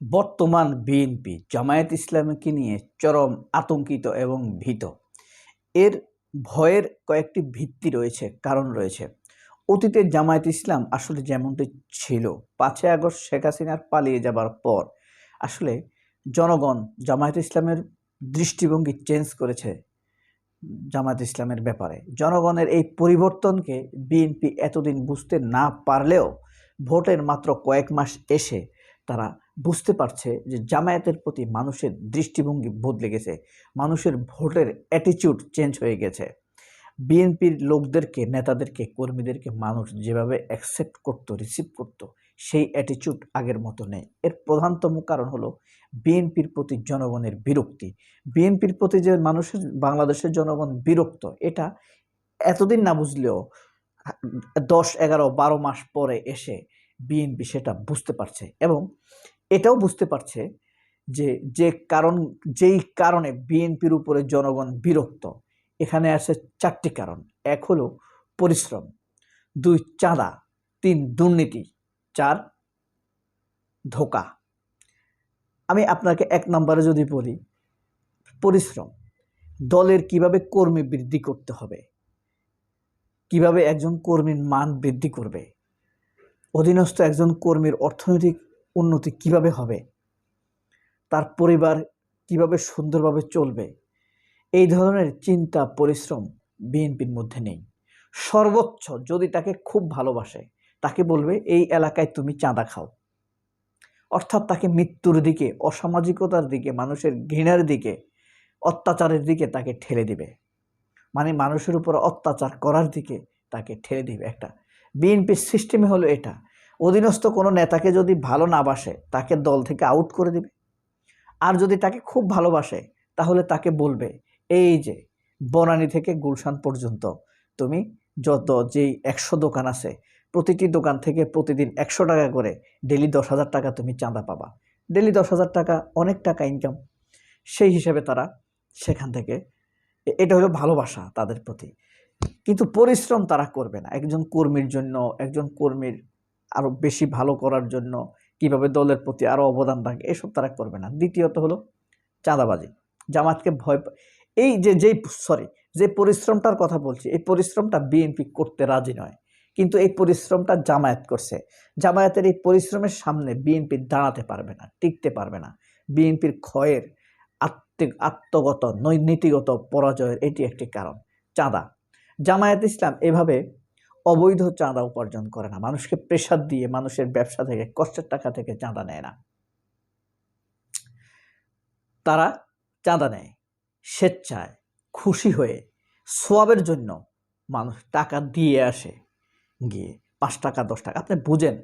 বর্তমান বিএনপি জামায়াত ইসলামীকে নিয়ে চরম আতঙ্কিত এবং ভীত। এর ভয়ের কয়েকটি ভিত্তি রয়েছে, কারণ রয়েছে। অতীতে জামায়াত ইসলাম আসলে যেমনটি ছিল, পাঁচই আগস্ট শেখ হাসিনার পালিয়ে যাবার পর আসলে জনগণ জামায়াত ইসলামের দৃষ্টিভঙ্গি চেঞ্জ করেছে জামায়াত ইসলামের ব্যাপারে। জনগণের এই পরিবর্তনকে বিএনপি এতদিন বুঝতে না পারলেও ভোটের মাত্র কয়েক মাস এসে তারা বুঝতে পারছে যে জামায়াতের প্রতি মানুষের দৃষ্টিভঙ্গি বদলে গেছে। মানুষের ভোটের অ্যাটিচিউড চেঞ্জ হয়ে গেছে। বিএনপির লোকদেরকে, নেতাদেরকে, কর্মীদেরকে মানুষ যেভাবে অ্যাকসেপ্ট করতো রিসিভ করতো, সেই অ্যাটিচিউড আগের মতো নেই। এর প্রধানতম কারণ হলো বিএনপির প্রতি জনগণের বিরক্তি। বিএনপির প্রতি যে মানুষের, বাংলাদেশের জনগণ বিরক্ত, এটা এতদিন না বুঝলেও দশ, এগারো, বারো মাস পরে এসে বিএনপি সেটা বুঝতে পারছে। এবং এটাও বুঝতে পারছে যে যে কারণ, যেই কারণে বিএনপির উপরে জনগণ বিরক্ত, এখানে আছে চারটি কারণ। এক হলো পরিশ্রম, দুই চাঁদা, তিন দুর্নীতি, চার ধোকা। আমি আপনাকে এক নম্বরে যদি বলি, পরিশ্রম, দলের কীভাবে কর্মী বৃদ্ধি করতে হবে, কীভাবে একজন কর্মীর মান বৃদ্ধি করবে, অধীনস্থ একজন কর্মীর অর্থনৈতিক উন্নতি কীভাবে হবে? তার পরিবার কীভাবে সুন্দরভাবে চলবে? এই ধরনের চিন্তা, পরিশ্রম বিএনপির মধ্যে নেই। সর্বোচ্চ যদি তাকে খুব ভালোবাসে, তাকে বলবে, এই এলাকায় তুমি চাঁদা খাও। অর্থাৎ তাকে মৃত্যুর দিকে, অসামাজিকতার দিকে, মানুষের ঘৃণার দিকে, অত্যাচারের দিকে তাকে ঠেলে দিবে। মানে মানুষের উপর অত্যাচার করার দিকে তাকে ঠেলে দিবে। একটা বিএনপির সিস্টেমে হলো এটা। অধীনস্থ কোনো নেতাকে যদি ভালো না বাসে, তাকে দল থেকে আউট করে দিবে। আর যদি তাকে খুব ভালোবাসে, তাহলে তাকে বলবে, এই যে, বনানী থেকে গুলশান পর্যন্ত তুমি যত যেই একশো দোকান আছে, প্রতিটি দোকান থেকে প্রতিদিন একশো টাকা করে ডেলি দশ হাজার টাকা তুমি চাঁদা পাবা। ডেলি দশ হাজার টাকা অনেক টাকা ইনকাম সেই হিসাবে তারা সেখান থেকে এটা হলো ভালোবাসা তাদের প্রতি। কিন্তু পরিশ্রম তারা করবে না। একজন কর্মীর জন্য, একজন কর্মীর আরও বেশি ভালো করার জন্য কীভাবে দলের প্রতি আরও অবদান রাখে, এসব তারা করবে না। দ্বিতীয়ত হলো চাঁদাবাজি। জামাতকে ভয় এই যে, যেই সরি যে পরিশ্রমটার কথা বলছি, এই পরিশ্রমটা বিএনপি করতে রাজি নয়। কিন্তু এই পরিশ্রমটা জামায়াত করছে। জামায়াতের এই পরিশ্রমের সামনে বিএনপি দাঁড়াতে পারবে না, টিকতে পারবে না। বিএনপির ক্ষয়ের আত্মগত নৈনীতিগত পরাজয়ের এটি একটি কারণ, চাঁদা। জামায়াত ইসলাম এভাবে অবৈধ চাঁদা উপার্জন করে না। মানুষকে প্রেশার দিয়ে মানুষের ব্যবসা থেকে, কষ্টের টাকা থেকে চাঁদা নেয় না। তারা চাঁদা নেয়, স্বেচ্ছায়, খুশি হয়ে, সোয়াবের জন্য মানুষ টাকা দিয়ে আসে, গিয়ে পাঁচ টাকা, দশ টাকা। আপনি বুঝেন,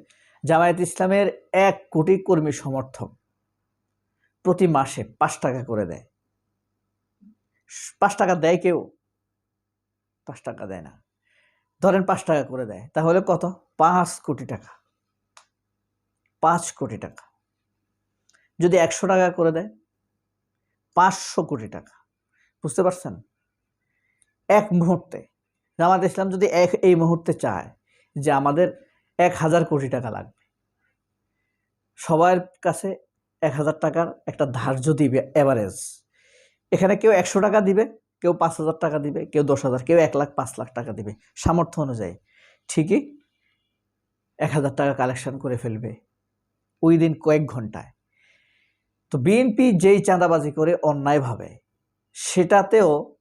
জামায়াত ইসলামের এক কোটি কর্মী সমর্থক প্রতি মাসে পাঁচ টাকা করে দেয়। পাঁচ টাকা দেয় কেউ? পাঁচ টাকা দেয় না। ধরেন পাঁচ টাকা করে দেয়, তাহলে কত? পাঁচ কোটি টাকা। পাঁচ কোটি টাকা। যদি একশো টাকা করে দেয়, পাঁচশো কোটি টাকা। বুঝতে পারছেন? এক মুহূর্তে। জামাত ইসলাম যদি এক এই মুহূর্তে চায় যে আমাদের এক হাজার কোটি টাকা লাগবে, সবার কাছে এক হাজার টাকার একটা ধার্য দিবে অ্যাভারেজ এখানে কেউ একশো টাকা দিবে কেউ পাঁচ হাজার টাকা দিবে, কেউ দশ হাজার, কেউ এক লাখ, পাঁচ লাখ টাকা দিবে। সামর্থ্য অনুযায়ী। ঠিকই? এক হাজার টাকা কালেকশন করে ফেলবে। ওই দিন কয়েক ঘন্টায়। তো বিএনপি যেই চাঁদাবাজি করে অন্যায়ভাবে সেটাতেও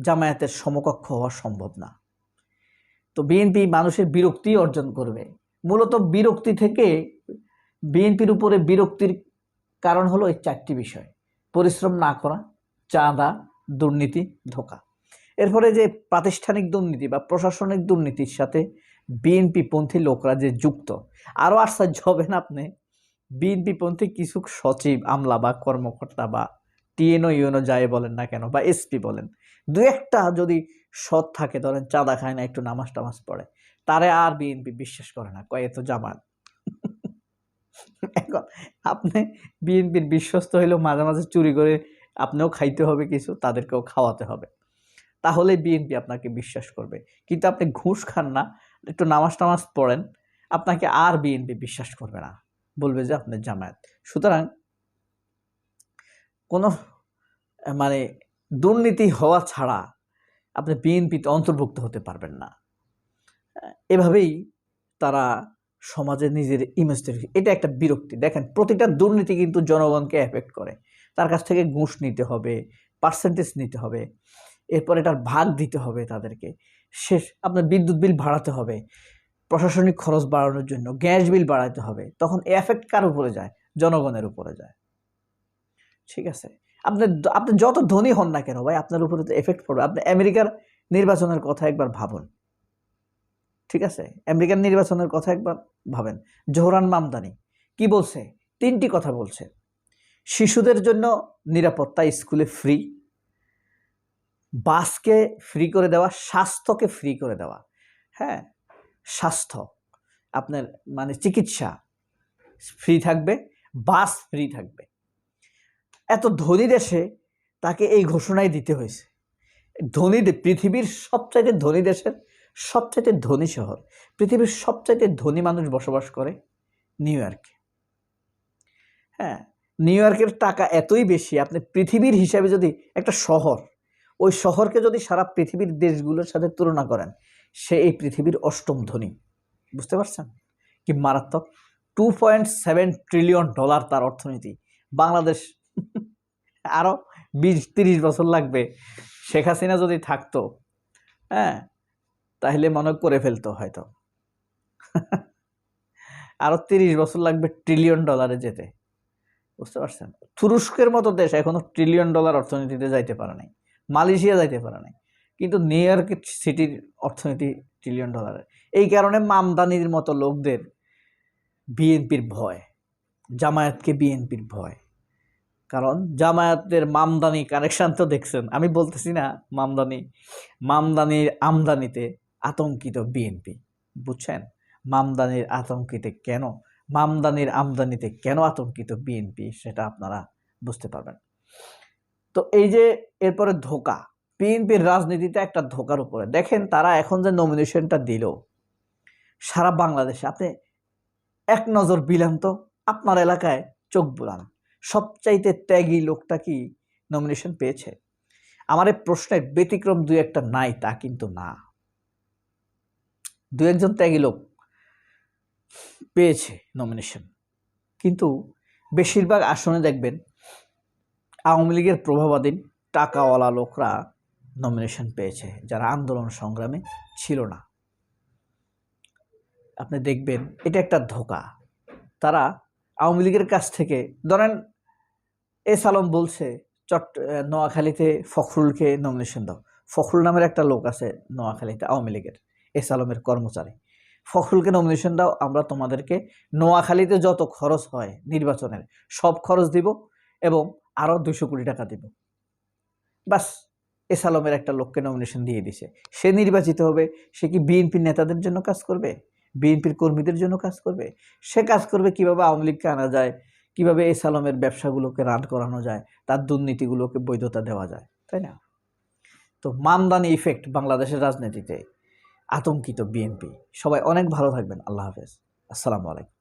জামায়াতের সমকক্ষ হওয়া সম্ভব না। তো বিএনপি মানুষের বিরক্তি অর্জন করবে। মূলত বিরক্তি থেকে বিএনপির উপরে বিরক্তির কারণ হলো এই চারটি বিষয়। পরিশ্রম না করা, চাঁদা দুর্নীতি ধোকা। এরপরে যে প্রাতিষ্ঠানিক দুর্নীতি বা প্রশাসনিক দুর্নীতির সাথে বিএনপি পন্থী লোকরা যে যুক্ত, আরও আশ্চর্য হবেন আপনি। বিএনপি পন্থী কিছু সচিব, আমলা বা কর্মকর্তা বা টিএনও, ইউএনও যাই বলেন না কেন বা এসপি বলেন, দু একটা যদি সৎ থাকে, ধরেন চাঁদা খায় না, একটু নামাজ টামাজ পড়ে, তারে আর বিএনপি বিশ্বাস করে না, কয়ে তো জামাত। এখন আপনি বিএনপির বিশ্বস্ত হইলেও মাঝে মাঝে চুরি করে আপনিও খাইতে হবে কিছু, তাদেরকেও খাওয়াতে হবে। তাহলে বিএনপি আপনাকে বিশ্বাস করবে। কিন্তু আপনি ঘুষ খান না, একটু নামাজ টামাজ পড়েন, আপনাকে আর বিএনপি বিশ্বাস করবে না। বলবে যে আপনার জামায়াত। সুতরাং কোনো মানে দুর্নীতি হওয়া ছাড়া আপনি বিএনপিতে অন্তর্ভুক্ত হতে পারবেন না। এভাবেই তারা সমাজে নিজের ইমেজ তৈরি এটা একটা বিরক্তি। দেখেন, প্রতিটা দুর্নীতি কিন্তু জনগণকে এফেক্ট করে। তার কাছ থেকে ঘুষ নিতে হবে পার্সেন্টেজ নিতে হবে, এরপর এটার ভাগ দিতে হবে তাদেরকে। শেষ, আপনার বিদ্যুৎ বিল বাড়াতে হবে, প্রশাসনিক খরচ বাড়ানোর জন্য গ্যাস বিল বাড়াতে হবে, তখন এফেক্ট কার উপরে যায়? জনগণের উপরে যায়। ঠিক আছে? আপনি আপনি যত ধনী হন না কেন ভাই, আপনার উপরে তো এফেক্ট পড়বে। আপনি আমেরিকার নির্বাচনের কথা একবার ভাবুন। ঠিক আছে? আমেরিকান নির্বাচনের কথা একবার ভাবেন। জোহরান মামদানি কি বলছে? তিনটি কথা বলছে। শিশুদের জন্য নিরাপত্তা স্কুলে ফ্রি, বাসকে ফ্রি করে দেওয়া, স্বাস্থ্যকে ফ্রি করে দেওয়া। হ্যাঁ স্বাস্থ্য, আপনার মানে চিকিৎসা ফ্রি থাকবে, বাস ফ্রি থাকবে। এত ধনী দেশে তাকে এই ঘোষণাই দিতে হয়েছে। ধনী পৃথিবীর সবচাইতে ধনী দেশের সবচাইতে ধনী শহর, পৃথিবীর সবচাইতে ধনী মানুষ বসবাস করে নিউ ইয়র্কে। হ্যাঁ নিউ ইয়র্কের টাকা এতই বেশি, আপনি পৃথিবীর হিসাবে যদি একটা শহর, ওই শহরকে যদি সারা পৃথিবীর দেশগুলোর সাথে তুলনা করেন, সে এই পৃথিবীর অষ্টম ধনী। বুঝতে পারছেন? কি মারাত্মক? Two point seven trillion dollar তার অর্থনীতি। বাংলাদেশ আরও বিশ তিরিশ বছর লাগবে। শেখ হাসিনা যদি থাকতো হ্যাঁ তাহলে মনে করে ফেলতো হয়তো। আরও তিরিশ বছর লাগবে ট্রিলিয়ন ডলারে যেতে। বুঝতে পারছেন? তুরস্কের মতো দেশ এখনও ট্রিলিয়ন ডলার অর্থনীতিতে যাইতে পারে নাই। মালয়েশিয়া যাইতে পারে নাই। কিন্তু নিউ ইয়র্ক সিটির অর্থনীতি ট্রিলিয়ন ডলারের এই কারণে মামদানির মতো লোকদের বিএনপির ভয়। জামায়াতকে বিএনপির ভয়। কারণ জামায়াতের মামদানি কানেকশান তো দেখছেন। আমি বলতেছি না মামদানি, মামদানির আমদানিতে আতঙ্কিত বিএনপি, বুঝছেন? মামদানির আতঙ্কিতে কেন? মামদানির আমদানিতে কেন আতঙ্কিত বিএনপি সেটা আপনারা বুঝতে পারবেন। তো এই যে এরপরে ধোকা, বিএনপির রাজনীতিতে একটা ধোকার উপরে। দেখেন তারা এখন যে নমিনেশনটা দিল, সারা বাংলাদেশে আপনি এক নজর বিলান তো, আপনার এলাকায় চোখ বুলান। সবচাইতে ত্যাগী লোকটা কি নমিনেশন পেয়েছে? আমার এই প্রশ্নের ব্যতিক্রম দুই একটা নাই তা কিন্তু না। দু একজন ত্যাগী লোক পেয়েছে নমিনেশন কিন্তু বেশিরভাগ আসনে দেখবেন আওয়ামী লীগের প্রভাবাধীন টাকাওয়ালা লোকরা নমিনেশন পেয়েছে, যারা আন্দোলন সংগ্রামে ছিল না। আপনি দেখবেন এটা একটা ধোকা। তারা আওয়ামী লীগের কাছ থেকে, ধরেন এস আলম বলছে, চট, নোয়াখালীতে ফখরুলকে নমিনেশন দাও। ফখরুল নামের একটা লোক আছে নোয়াখালীতে, আওয়ামী লীগের। এস আলমের কর্মচারী। ফখরুলকে নমিনেশন দাও, আমরা তোমাদেরকে নোয়াখালীতে যত খরচ হয় নির্বাচনের, সব খরচ দিব এবং আরও দুশো কোটি টাকা দিব। বাস এস আলমের একটা লোককে নমিনেশন দিয়ে দিছে। সে নির্বাচিত হবে, সে কি বিএনপির নেতাদের জন্য কাজ করবে? বিএনপির কর্মীদের জন্য কাজ করবে? সে কাজ করবে কীভাবে আওয়ামী লীগকে আনা যায়? কীভাবে এস আলমের ব্যবসাগুলোকে রান করানো যায়? তার দুর্নীতিগুলোকে বৈধতা দেওয়া যায়, তাই না? তো মামদানি ইফেক্ট বাংলাদেশের রাজনীতিতে। আতঙ্কিত বিএনপি। সবাই অনেক ভালো থাকবেন। আল্লাহ হাফেজ। আসসালামু আলাইকুম।